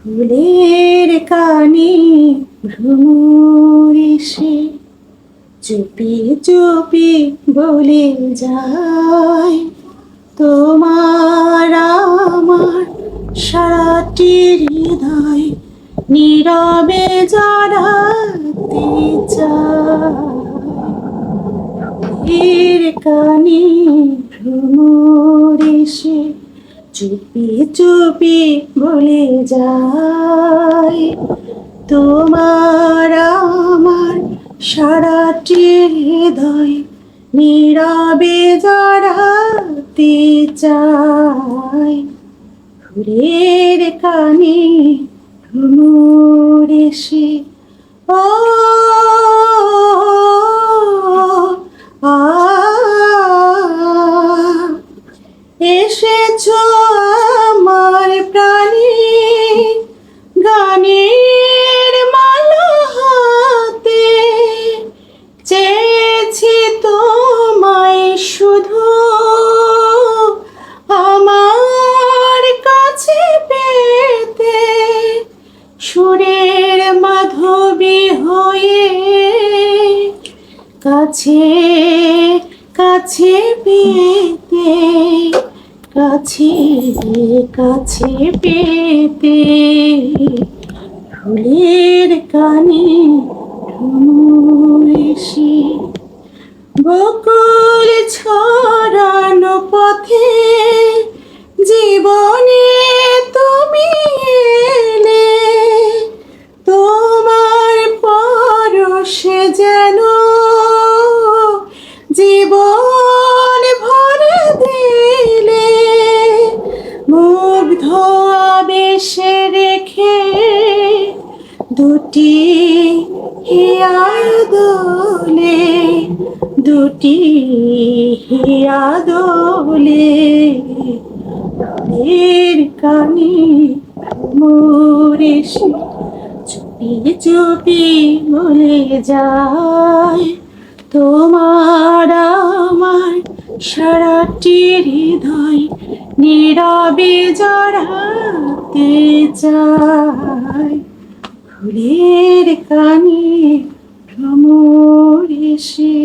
ফুলের কানে ভ্রমর এসে চুপি চুপি বলে যায়, তোমার আমার সারাটি হৃদয় নীরবে জড়াতে চায়। কানে ভ্রমর এসে চুপি চুপি বলে যায়, তোমার আমার সারাটি হৃদয় নীরবে জড়াতে চায়। ফুলের কানে ভ্রমর এসে, ও কাছে কাছে পেতে, কাছে কাছে পেতে। ফুলের কানে এসে বকুল ছড়ানো পথে জীবনে তুমি এলে, তোমার পরশে যেন আবেশে রেখে দুটি হিয়া দোলে, দুটি হিয়া দোলে এর কানে চুপি চুপি বলে যায়, তোমার আমার সারাটি হৃদয় নীরবে জড়াতে চায় ফুলের কানে ভ্রমর এসে